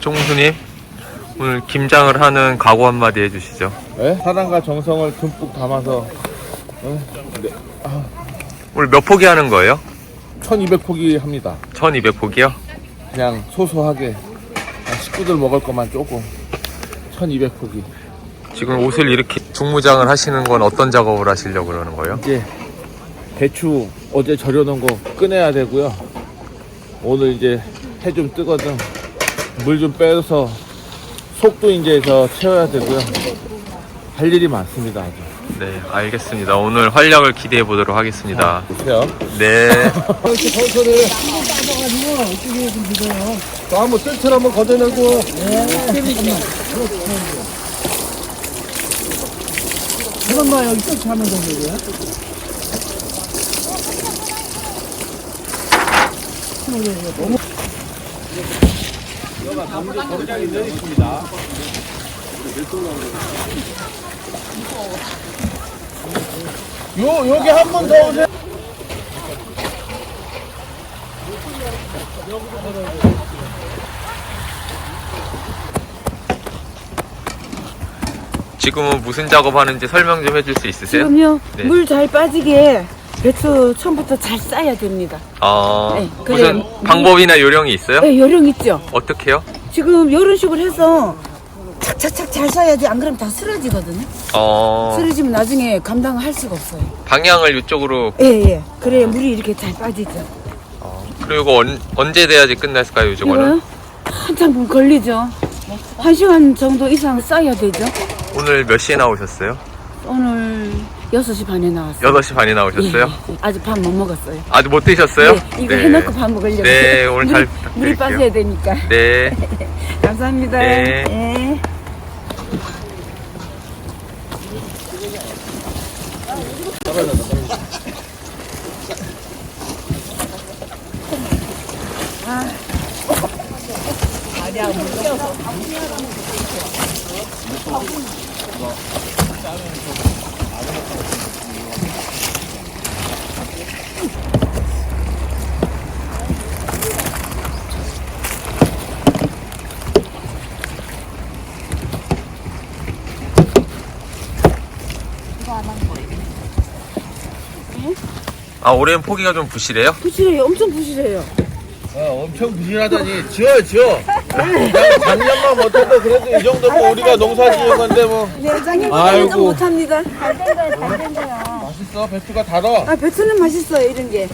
총무수님 오늘 김장을 하는 각오 한마디 해주시죠. 예? 사랑과 정성을 듬뿍 담아서 어? 네, 오늘 몇 포기 하는 거예요? 1200포기 합니다 1200포기요? 그냥 소소하게 한 식구들 먹을 것만 조금 1200포기 지금 옷을 이렇게 중무장을 하시는 건 어떤 작업을 하시려고 그러는 거예요? 이제 배추 어제 절여놓은 거 꺼내야 되고요 오늘 이제 해 좀 뜨거든 물 좀 빼서 속도 이제 저 채워야 되고요 할 일이 많습니다 아주 네, 알겠습니다. 오늘 활약을 기대해 보도록 하겠습니다. 보세요 네. 이렇게 벌써를 한번 빠져가지고 이쪽에 좀 믿어요. 또 한번 뜰채로 한번 걷어내고. 잠깐만 여기 뜰채 하면 되는 거야? 요, 여기 한 번 더 오세요 지금은 무슨 작업하는지 설명 좀 해줄 수 있으세요? 지금요 네. 물 잘 빠지게 배추 처음부터 잘 싸야 됩니다. 어, 네, 그래요. 무슨 방법이나 요령이 있어요? 네, 요령 있죠. 어떻게요? 지금 이런 식으로 해서 착착착 잘 싸야지 안 그러면 다 쓰러지거든요. 어, 쓰러지면 나중에 감당을 할 수가 없어요. 방향을 이쪽으로 예, 예. 그래야 물이 이렇게 잘 빠지죠. 그리고 언, 언제 돼야지 끝났을까요, 이거는? 이거요? 한참 걸리죠. 한 시간 정도 이상 싸야 되죠. 오늘 몇 시에 나오셨어요? 오늘 6시 반에 나왔어요. 8시 반에 나오셨어요? 예, 예. 아직 밥 못 먹었어요. 아직 못 드셨어요? 네, 이거 해놓고 밥 먹으려고. 네, 오늘 잘 물이, 물이 부탁드릴게요. 빠져야 되니까. 네. 감사합니다. 네. 예. 아, 올해는 포기가 좀 부실해요? 부실해요. 엄청 부실해요. 어, 엄청 부실하다니 지어 지어 그냥 작년만 못해도 그래도 이 정도면 우리가 농사 지은 건데 뭐 네, 장님 아이고. 좀 못합니다. 맛있어 배추가 달어 아, 배추는 맛있어요, 이런 게.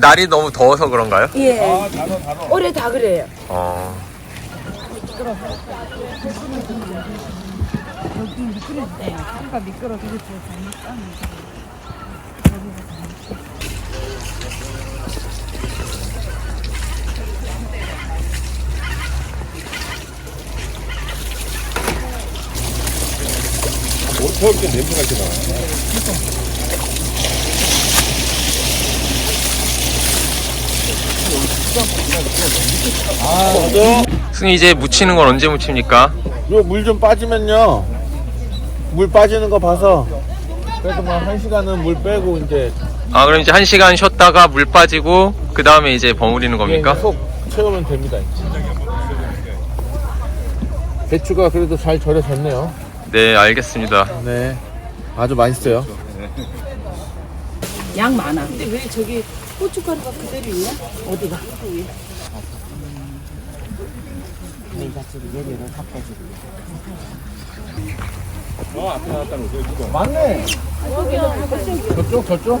날이 너무 더워서 그런가요? 예. 아 달어 달어 올해 다 그래요. 어. 뭐 저렇게 냄새가 이렇게 나 아, 맞아. 승희 이제 묻히는 건 언제 묻힙니까? 요물 좀 빠지면요. 물 빠지는 거 봐서 그래도 뭐한 시간은 물 빼고 이제 아, 그럼 이제 한 시간 쉬었다가 물 빠지고, 그 다음에 이제 버무리는 겁니까? 예, 속 채우면 됩니다. 배추가 그래도 잘 절여졌네요. 네, 알겠습니다. 네, 아주 맛있어요. 양 많아. 근데 왜 저기 고춧가루가 그대로 있냐? 어디가? 맞네. 저쪽 저쪽.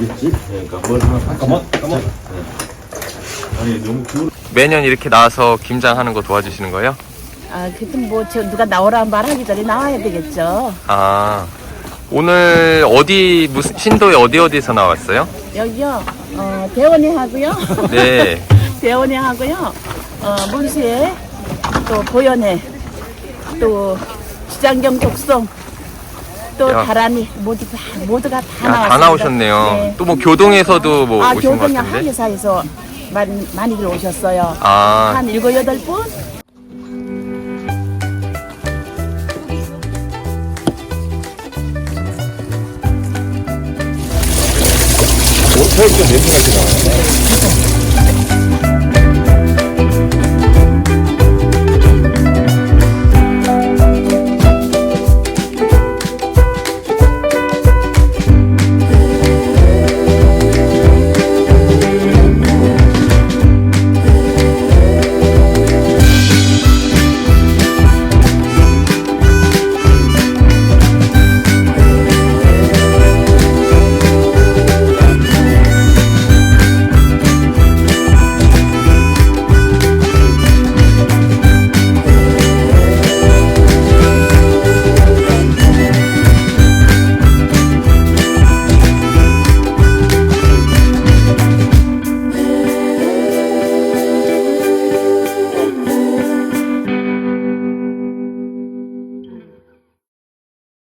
되겠지? 그러니까 뭘 하나 잠깐만 잠깐만 아니 너무 그 매년 이렇게 나와서 김장하는 거 도와주시는 거예요? 아, 그래도 뭐, 저 누가 나오라 말하기 전에 나와야 되겠죠. 아 오늘 어디 무슨 신도에 어디 어디서 나왔어요? 여기요, 어, 대원에 하고요. 네. 대원에 하고요. 어, 문수에, 또 보현에, 또 지장경 독성, 또 야. 다란이, 모두 다, 모두가 다 아, 나왔습니다. 다 나오셨네요. 네. 또 뭐 교동에서도 뭐 아, 오신 것 교동에 같은데. 한의사에서 많이, 많이들 오셨어요. 아 한 일곱, 여덟 분? 옷차입도 냄새 나지 나.